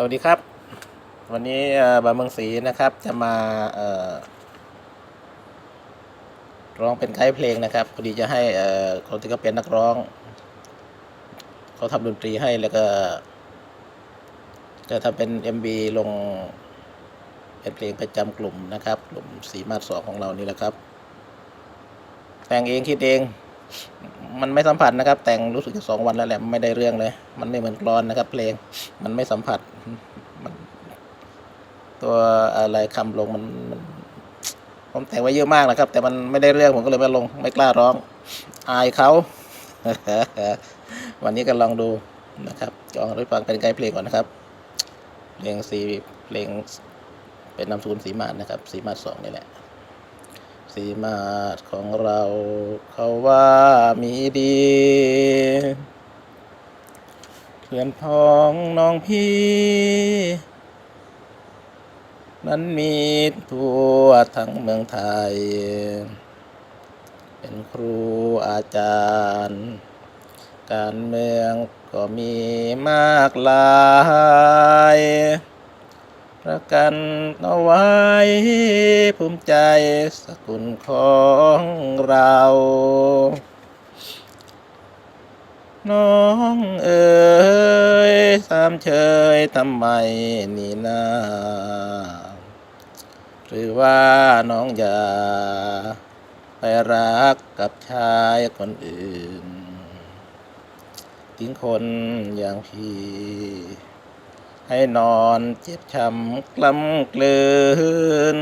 สวัสดีครับ วันนี้บาเมืองศรีนะครับ จะมาร้องเป็นไกด์เพลงนะครับพอดีจะให้คนที่เขาเป็นนักร้องเขาทำดนตรีให้แล้วก็ จะทำเป็น MV ลงเป็นเพลงประจำกลุ่มนะครับ กลุ่มสีมาสสองของเรานี่แหละครับ แต่งเองคิดเอง มันไม่สัมผัสนะครับ แต่งรู้สึกจะสองวันแล้วแหละไม่ได้เรื่องเลย มันไม่เหมือนกรอนนะครับ เพลงมันไม่สัมผัสมันตัวอะไรคำลงมันมันผมแต่งไว้เยอะมากนะครับ แต่มันไม่ได้เรื่องผมก็เลยไม่ลง ไม่กล้าร้อง อายเขาวันนี้ก็ลองดูนะครับจองรับฟังเป็นไกด์เพลงก่อนนะครับ เพลงสีเพลงเป็นนามสกุลสีมาศนะครับ สีมาศสองนี่แหละ สีมาศของเราเขาว่ามีดี เพื่อนพ้องน้องพี่ นั้นมีทั่วทั้งเมืองไทย เป็นครูอาจารย์ การเมืองก็มีมากลาย ประกันเอาไว้ภูมิใจสกุลของเรา น้องเอ๋ยสามเชยทำไมนี่นาหรือว่าน้องอย่า ไปรักกับชายคนอื่นทิ้งคนอย่างพี่ ให้นอนเจ็บช้ำกล้ำกลืน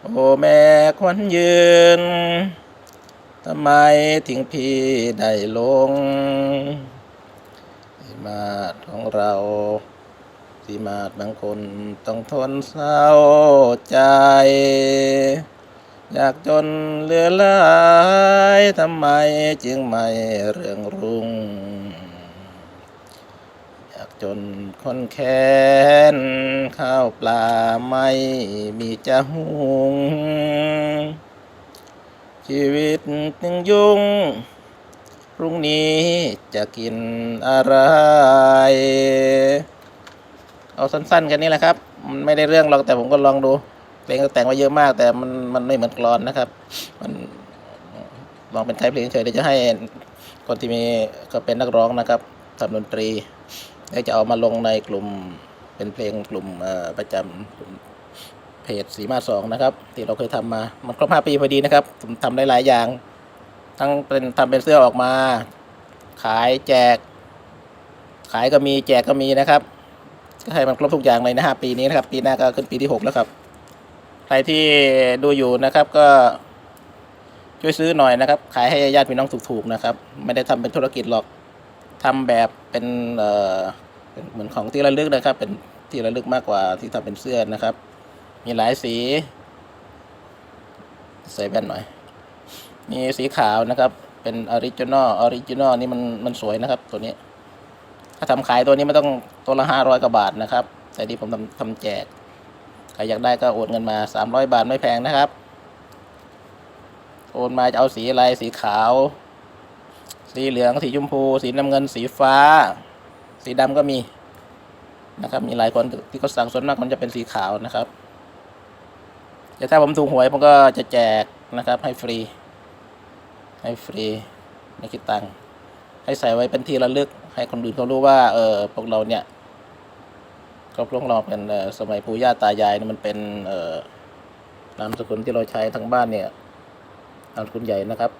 โอ้แม่ควันยืน ทำไมทิ้งพี่ได้ลง มาดของเราที่มาดบางคนต้องทนเศร้าใจ อยากจนเหลือหลาย ทำไมจึงไม่เรื่องรุ่ง จนคนแค้นข้าวปลาไม่มีจะหุง ชีวิตจึงยุ่ง พรุ่งนี้จะกินอะไร เอาสั้นๆแค่นี้แหละครับ มันไม่ได้เรื่องหรอกแต่ผมก็ลองดู เพลงก็แต่งไว้เยอะมาก แต่มันมันไม่เหมือนกลอนนะครับ มันลองเป็นไทยเพลงเฉยเดี๋ยวจะให้คนที่มีก็เป็นนักร้องนะครับทำดนตรี แล้วจะเอามาลงในกลุ่มเป็นเพลงกลุ่มประจำเพจสีมาสองนะครับ ที่เราเคยทำมา มันครบห้าปีพอดีนะครับผมทำได้หลายอย่าง ทั้งเป็นทำเป็นเสื้อออกมา ขายแจก ขายก็มีแจกก็มีนะครับก็ให้มันครบทุกอย่างเลยนะฮะปีนี้นะครับ ปีหน้าก็ขึ้นปีที่หกแล้วครับ ใครที่ดูอยู่นะครับก็ช่วยซื้อหน่อยนะครับ ขายให้ญาติพี่น้องถูกๆนะครับ ไม่ได้ทำเป็นธุรกิจหรอก ทำแบบเป็นเอ่อเป็นเหมือนของที่ระลึกนะครับ เป็นที่ระลึกมากกว่าที่ทำเป็นเสื้อนะครับ มีหลายสี ใส่แว่นหน่อย มีสีขาวนะครับ เป็นออริจินอลออริจินอลนี่มันมันสวยนะครับ ตัวนี้ ถ้าทำขายตัวนี้ไม่ต้องตัวละห้าร้อยกว่าบาทนะครับ แต่ที่ผมทำทำแจกใครอยากได้ก็โอนเงินมาสามร้อยบาทไม่แพงนะครับ โอนมาจะเอาสีอะไรสีขาว สีเหลืองสีชมพู สีน้ำเงิน สีฟ้า สีดำก็มีนะครับ มีหลายคนที่เขาสั่งส่วนมากมันจะเป็นสีขาวนะครับแต่ถ้าผมถูกหวยผมก็จะแจกนะครับ ให้ฟรี ให้ฟรีไม่คิดตังค์ให้ใส่ไว้เป็นที่ระลึก ให้คนอื่นเขารู้ว่า เออพวกเราเนี่ยก็พวกเราเป็นสมัยปู่ย่าตายายเนี่ยมันเป็นเออนามสกุลที่เราใช้ทั้งบ้านเนี่ยนามสกุลใหญ่นะครับ